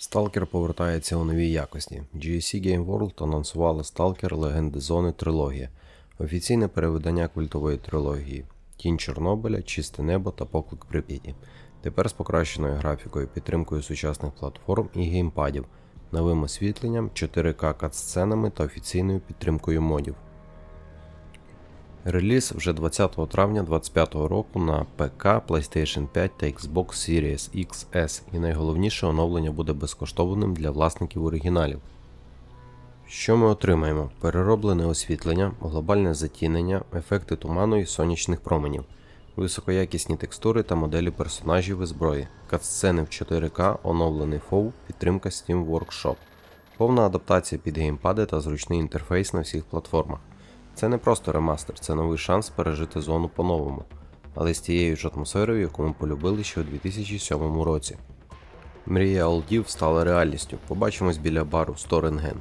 Stalker повертається у новій якості. GSC Game World анонсували Stalker Легенди Зони трилогія, офіційне перевидання культової трилогії Тінь Чорнобиля, Чисте небо та Поклик Прип'яті. Тепер з покращеною графікою, підтримкою сучасних платформ і геймпадів, новим освітленням, 4К катсценами та офіційною підтримкою модів. Реліз вже 20 травня 2025 року на ПК, PlayStation 5 та Xbox Series XS, і найголовніше оновлення буде безкоштовним для власників оригіналів. Що ми отримаємо? Перероблене освітлення, глобальне затінення, ефекти туману і сонячних променів, високоякісні текстури та моделі персонажів і зброї, катсцени в 4К, оновлений FOV, підтримка Steam Workshop, повна адаптація під геймпади та зручний інтерфейс на всіх платформах. Це не просто ремастер, це новий шанс пережити зону по-новому, але з тією ж атмосферою, яку ми полюбили ще у 2007 році. Мрія олдів стала реальністю. Побачимось біля бару Сторенген.